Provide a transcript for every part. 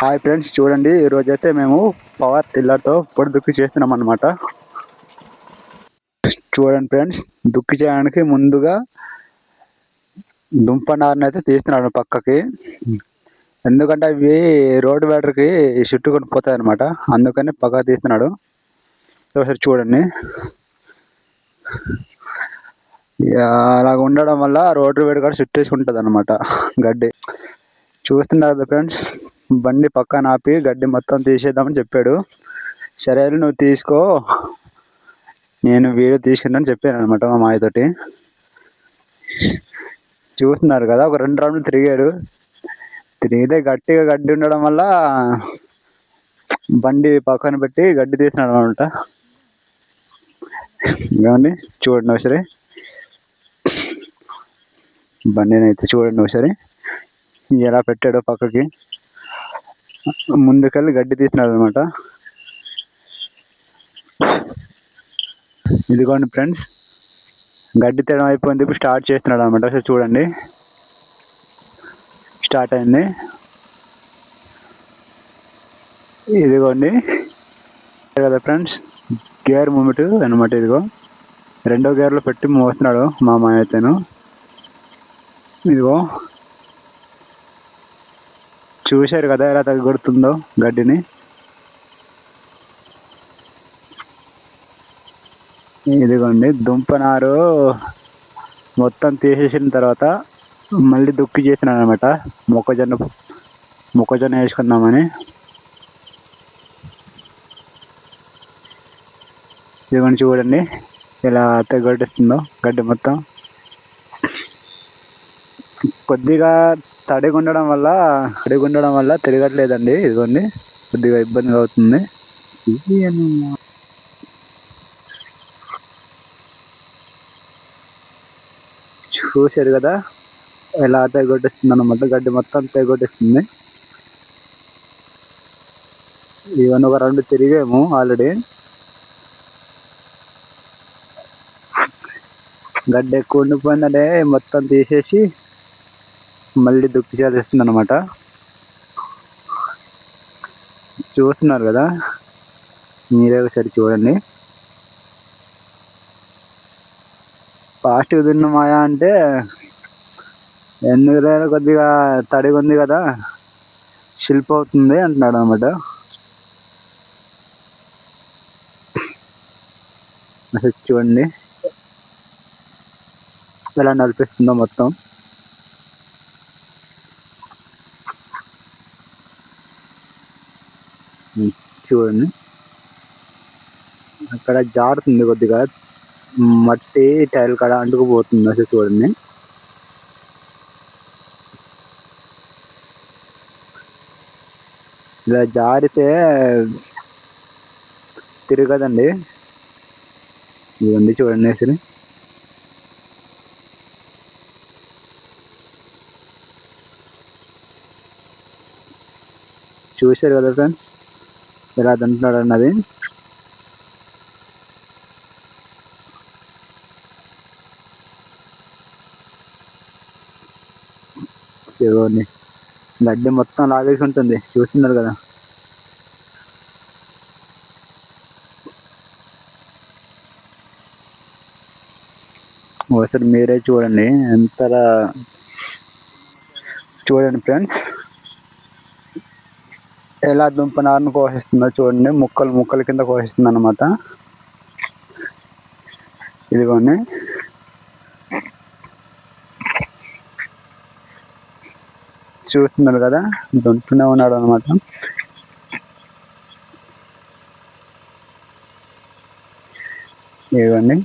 Hi friends చూడండి ఈరోజు అయితే మేము పవర్ టిల్లర్తో పొడి దుక్కి చేస్తున్నాం అనమాట చూడండి ఫ్రెండ్స్ దుక్కి చేయడానికి ముందుగా దుంప నారని అయితే తీస్తున్నాడు పక్కకి. ఎందుకంటే అవి రోడ్ వేడర్కి చుట్టుకొని పోతాయి అనమాట అందుకని పక్క తీస్తున్నాడు. ఒకసారి చూడండి. అలాగ ఉండడం వల్ల రోడ్డు వేడి కూడా చుట్టేసుకుంటుంది అనమాట గడ్డి. చూస్తున్నారు కదా ఫ్రెండ్స్ బండి పక్కన ఆపి గడ్డి మొత్తం తీసేద్దామని చెప్పాడు. సరే నువ్వు తీసుకో. నేను వీడియో తీసుకున్నాను చెప్పాను అనమాట మా మాయతోటి చూస్తున్నారు కదా ఒక రెండు రౌండ్లు తిరిగాడు. తిరిగితే గట్టిగా గడ్డి ఉండడం వల్ల బండి పక్కన పెట్టి గడ్డి తీసినాడు అనమాట ఏమండి? చూడండి ఒకసారి. బండిని అయితే చూడండి ఒకసారి. ఎలా పెట్టాడో పక్కకి. ముందుకెళ్ళి గడ్డి తీసినాడు అనమాట ఇదిగోండి ఫ్రెండ్స్ గడ్డి తీయడం అయిపోయింది ఇప్పుడు స్టార్ట్ చేస్తున్నాడు అనమాట ఒకసారి చూడండి. స్టార్ట్ అయింది. ఇదిగోండి. కదా ఫ్రెండ్స్ గేర్ మూమెంట్ అనమాట ఇదిగో. రెండో గేర్లో పెట్టి మోస్తున్నాడు మా మాయ అయితేను ఇదిగో. చూశారు కదా ఎలా తగ్గొడుతుందో గడ్డిని. ఇదిగోండి దుంపనారు మొత్తం తీసేసిన తర్వాత మళ్ళీ దుక్కి చేసినాను అనమాట మొక్కజొన్న మొక్కజొన్న వేసుకుందామని. ఇదిగోండి చూడండి ఇలా తగ్గొట్టేస్తుందో గడ్డి మొత్తం. కొద్దిగా తడిగా ఉండడం వల్ల తడిగా ఉండడం వల్ల తిరగట్లేదండి. ఇదిగోండి కొద్దిగా ఇబ్బందిగా అవుతుంది. చూశారు కదా ఎలా తెగొట్టేస్తుంది అనమాట గడ్డి మొత్తం తెగొట్టేస్తుంది. ఈవెన్ ఒక రెండు తిరిగాము ఆల్రెడీ. గడ్డ ఎక్కువ ఉండిపోయిందంటే మొత్తం తీసేసి మళ్ళీ దుక్కి చేస్తుంది అనమాట చూస్తున్నారు కదా? మీరే ఒకసారి చూడండి. ఫాస్ట్గా తిన్న మాయా అంటే ఎందుకు కొద్దిగా తడిగా ఉంది కదా? శిల్ప అవుతుంది అంటున్నాడు అనమాట చూడండి. ఎలా నడిపిస్తుందో మొత్తం. చూడండి. అక్కడ జారుతుంది కొద్దిగా. మట్టి టైల్ కాడ అంటుకుపోతుంది అసలు చూడండి. ఇలా జారితే తిరగదండి. ఇవన్నీ చూడండి అసలు. చూశారు కదా ఫ్రెండ్స్? ఎలా తింటున్నాడు అన్నది. చూడండి గడ్డి మొత్తం లాగేసి ఉంటుంది. చూస్తున్నారు కదా. ఒకసారి మీరే చూడండి. ఎంతలా చూడండి ఫ్రెండ్స్. ఎలా దుంప నారును కోసిస్తుందో చూడండి. ముక్కలు ముక్కల కింద కోసిస్తుంది అనమాట ఇదిగోండి. చూస్తున్నారు కదా? దుంటునే ఉన్నాడు అనమాట ఇదిగోండి.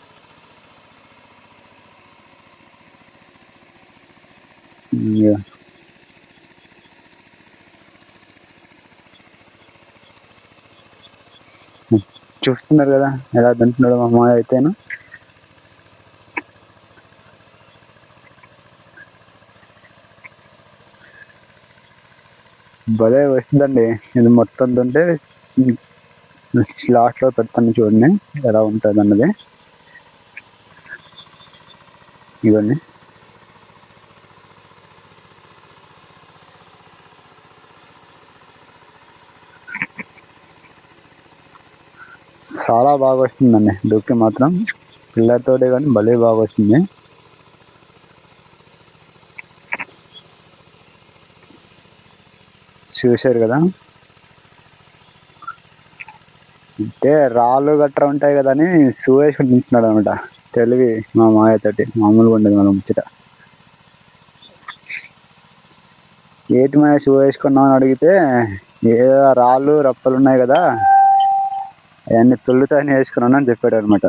చూస్తున్నారు కదా ఎలా తింటున్నాడు మా అమ్మాయి అయితేను. భలే వస్తుందండి ఇది మొత్తం తింటే లాస్ట్లో పెడతాను చూడండి ఎలా ఉంటుంది అన్నది ఇవన్నీ చాలా బాగా వస్తుందండి దుక్కి మాత్రం పిల్లలతోటి కానీ భలే బాగా వస్తుంది చూశారు కదా? అంటే రాళ్ళు గట్రా ఉంటాయి కదా అని షూ ఉంటున్నాడు తింటున్నాడు అనమాట తెలివి మా మాయతోటి మామూలుగా ఉండదు మన ముచ్చట. ఏటి మాయ షూ వేసుకున్నామని అడిగితే ఏదో రాళ్ళు రప్పలు ఉన్నాయి కదా అవన్నీ తొల్లుతాయని వేసుకున్నాను అని చెప్పాడు అనమాట.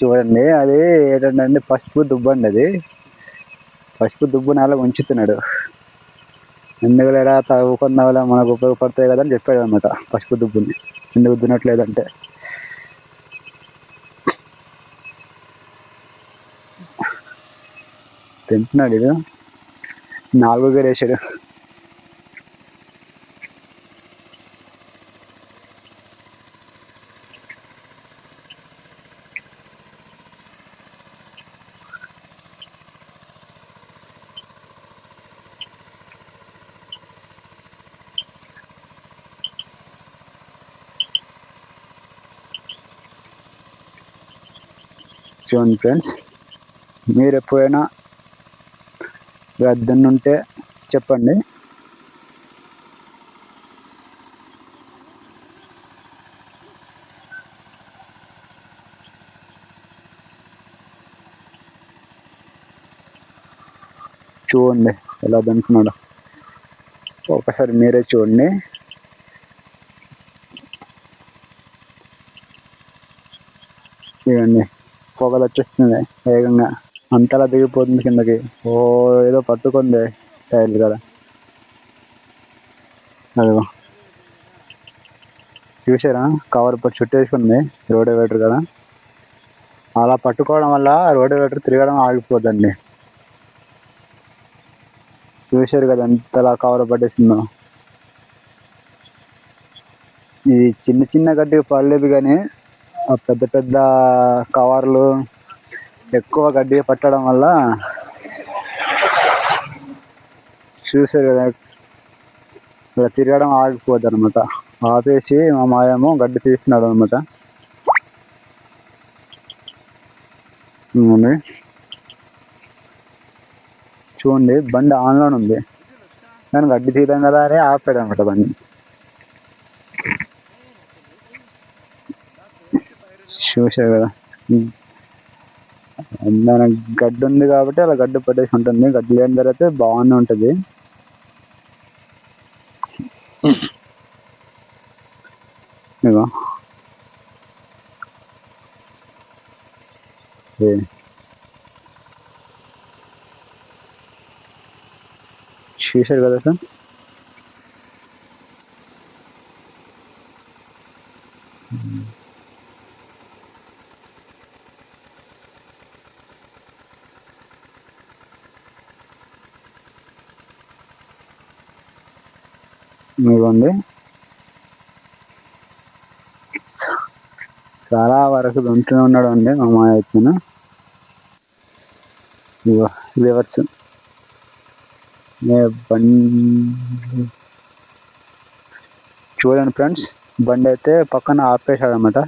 చూడండి అది ఏంటంటే పసుపు దుబ్బండి అది. పసుపు దుబ్బు నేల ఉంచుతున్నాడు. ఎందుకు లేదా తవ్వుకున్న వల్ల మనకు ఉపయోగపడతాయి కదా అని చెప్పాడు అనమాట పసుపు దుబ్బుని. ఎందుకు దున్నట్లేదంటే. తింటున్నాడు ఇది నాలుగు గేర్ వేసాడు చూడండి ఫ్రెండ్స్ మీరు ఎప్పుడైనా ఉంటే చెప్పండి. చూడండి ఎలా దంటున్నాడు ఒకసారి మీరే చూడండి. ఇవన్నీ పొగలు వచ్చేస్తుంది వేగంగా. అంతలా దిగిపోతుంది కిందకి. ఓ ఏదో పట్టుకుంది టైర్లు కదా. అదిగో. చూసారా? కవర్ పట్టు చుట్టేసుకుంది రోడ్ కదా. అలా పట్టుకోవడం వల్ల రోడ్ వేటర్ తిరగడం ఆగిపోద్దండి. చూశారు కదా ఎంతలా కవర్ పట్టేసిందో. ఇది చిన్న చిన్న గడ్డికి పర్లేదు కానీ పెద్ద పెద్ద కవర్లు ఎక్కువ గడ్డి పట్టడం వల్ల చూసారు కదా ఇలా తిరగడం ఆగిపోద్ది అనమాట ఆపేసి మా మాయము గడ్డి తీస్తున్నాడు అనమాట చూడండి బండి ఆన్లోనే ఉంది. కానీ గడ్డి తీయడం కదా అరే ఆపాడు అనమాట బండి. చూసారు కదా మన గడ్డి ఉంది కాబట్టి అలా గడ్డి పట్టేసి ఉంటుంది. గడ్డి లేని తర్వాత బాగానే ఉంటుంది. ఇగో చూసారు కదా ఫ్రెండ్స్ ఇవ్వండి చాలా వరకు ఉంటూనే ఉన్నాడు అండి మా మాయ వచ్చిన ఇగో రివర్స్. బండి. చూడండి ఫ్రెండ్స్ బండి అయితే పక్కన ఆపేశాడు అనమాట